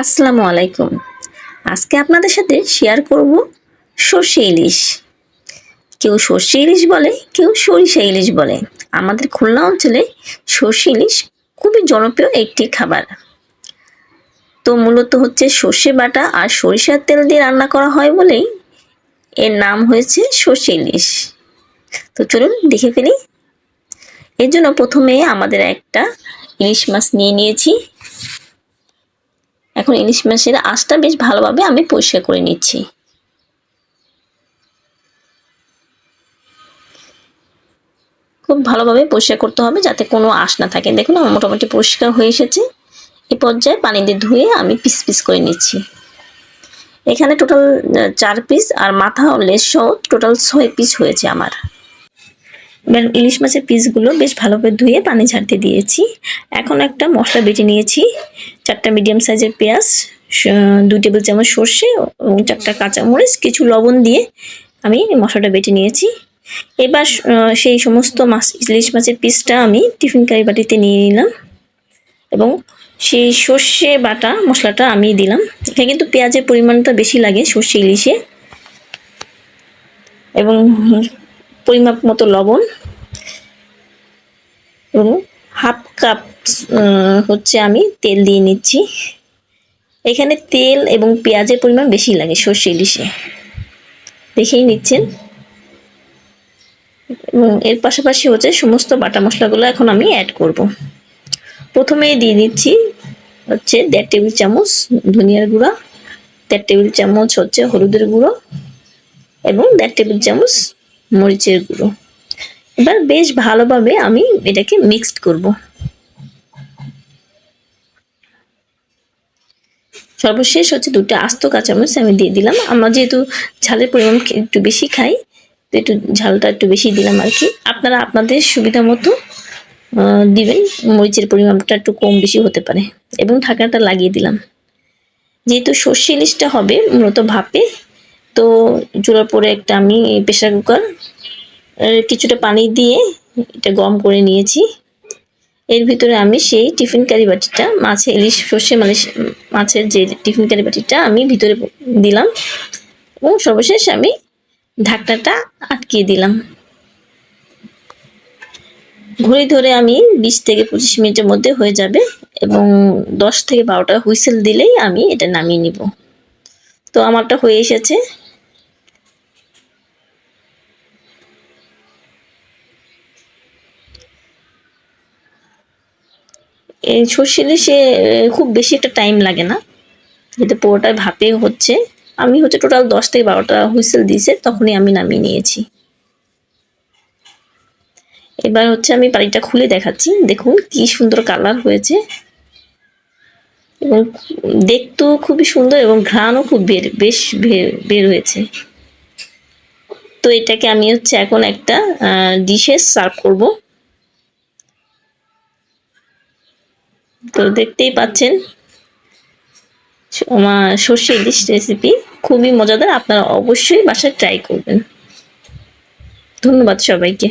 আসসালামু আলাইকুম। আজকে আপনাদের সাথে শেয়ার করব সর্ষে ইলিশ। কেউ সর্ষে ইলিশ বলে, কেউ সরিষা ইলিশ বলে। আমাদের খুলনা অঞ্চলে সর্ষে ইলিশ খুবই জনপ্রিয় একটি খাবার। তো মূলত হচ্ছে সর্ষে বাটা আর সরিষার তেল দিয়ে রান্না করা হয় বলেই এর নাম হয়েছে সর্ষে ইলিশ। তো চলুন দেখে ফেলি। এর জন্য প্রথমে আমাদের একটা ইলিশ মাছ নিয়ে নিয়েছি। এখন ইলিশ মাছের আঁশটা বেশ ভালোভাবে আমি পরিষ্কার করে নিচ্ছি। খুব ভালোভাবে পরিষ্কার করতে হবে যাতে কোনো আঁশ না থাকে। দেখুন, আমার মোটামুটি পরিষ্কার হয়ে এসেছে। এই পর্যায়ে পানি দিয়ে ধুয়ে আমি পিস পিস করে নিচ্ছি। এখানে টোটাল চার পিস আর মাথা ও লেস সহ টোটাল ছয় পিস হয়েছে আমার। এবার ইলিশ মাছের পিসগুলো বেশ ভালোভাবে ধুয়ে পানি ঝাড়তে দিয়েছি। এখন একটা মশলা বেটে নিয়েছি। চারটা মিডিয়াম সাইজের পেঁয়াজ দু টেবিল চামচ সর্ষে এবং চারটা কাঁচামরিচ কিছু লবণ দিয়ে আমি মশলাটা বেটে নিয়েছি। এবার সেই সমস্ত মাছ, ইলিশ মাছের পিসটা আমি টিফিন কারি বাটিতে নিয়ে নিলাম এবং সেই সর্ষে বাটা মশলাটা আমি দিলাম। এখানে কিন্তু পেঁয়াজের পরিমাণটা বেশি লাগে সর্ষে, ইলিশে। এবং পরিমাপ মতো লবণ এবং হাফ কাপ হচ্ছে আমি তেল দিয়ে নিচ্ছি। এখানে তেল এবং পেঁয়াজের পরিমাণ বেশি লাগে সর্ষে ইলিশে। দেখেই নিচ্ছেন। এবং এর পাশাপাশি হচ্ছে সমস্ত বাটা মশলাগুলো এখন আমি অ্যাড করব। প্রথমেই দিয়ে দিচ্ছি হচ্ছে দেড় টেবিল চামচ ধনিয়ার গুঁড়া, দেড় টেবিল চামচ হচ্ছে হলুদের গুঁড়ো এবং দেড় টেবিল চামচ মরিচের গুঁড়ো। এবার বেশ ভালোভাবে আমি এটাকে মিক্সড করব। সর্বশেষ হচ্ছে দুটো আস্ত কাঁচামরিচ আমি দিয়ে দিলাম। আমরা যেহেতু ঝালের পরিমাণ একটু বেশি খাই, তো একটু ঝালটা একটু বেশি দিলাম আর কি। আপনারা আপনাদের সুবিধা মতো দিবেন। মরিচের পরিমাণটা একটু কম বেশি হতে পারে। এবং ঢাকনাটা লাগিয়ে দিলাম। যেহেতু সর্ষে ইলিশটা হবে মূলত ভাপে, তো চুলার পরে একটা আমি প্রেশার কুকার কিছুটা পানি দিয়ে এটা গম করে নিয়েছি। এর ভিতরে আমি সেই টিফিন কারি বাটিটা মাছে ইলিশ সর্ষে মানে মাছের যে টিফিন কারি বাটিটা আমি ভিতরে দিলাম এবং সর্বশেষ আমি ঢাকনাটা আটকিয়ে দিলাম। ঘড়ি ধরে আমি বিশ থেকে পঁচিশ মিনিটের মধ্যে হয়ে যাবে এবং দশ থেকে বারোটা হুইসেল দিলেই আমি এটা নামিয়ে নিব। তো আমারটা হয়ে এসেছে। সর্ষে ইলিশে খুব বেশি একটা টাইম লাগে না। যেটা পুরোটাই ভাপে হচ্ছে। আমি হচ্ছে টোটাল দশ থেকে বারোটা হুইসেল দিয়েছে, তখনই আমি নামিয়ে নিয়েছি। এবার হচ্ছে আমি বাড়িটা খুলে দেখাচ্ছি। দেখুন কি সুন্দর কালার হয়েছে। এবং দেখতেও খুবই সুন্দর এবং ঘ্রাণও খুব বের, বেশ বের হয়েছে। তো এটাকে আমি হচ্ছে এখন একটা ডিশে সার্ভ করব। তো দেখতেই পাচ্ছেন। সর্ষে ইলিশ রেসিপি খুবই মজাদার, আপনারা অবশ্যই বাসায় ট্রাই করবেন। ধন্যবাদ সবাইকে।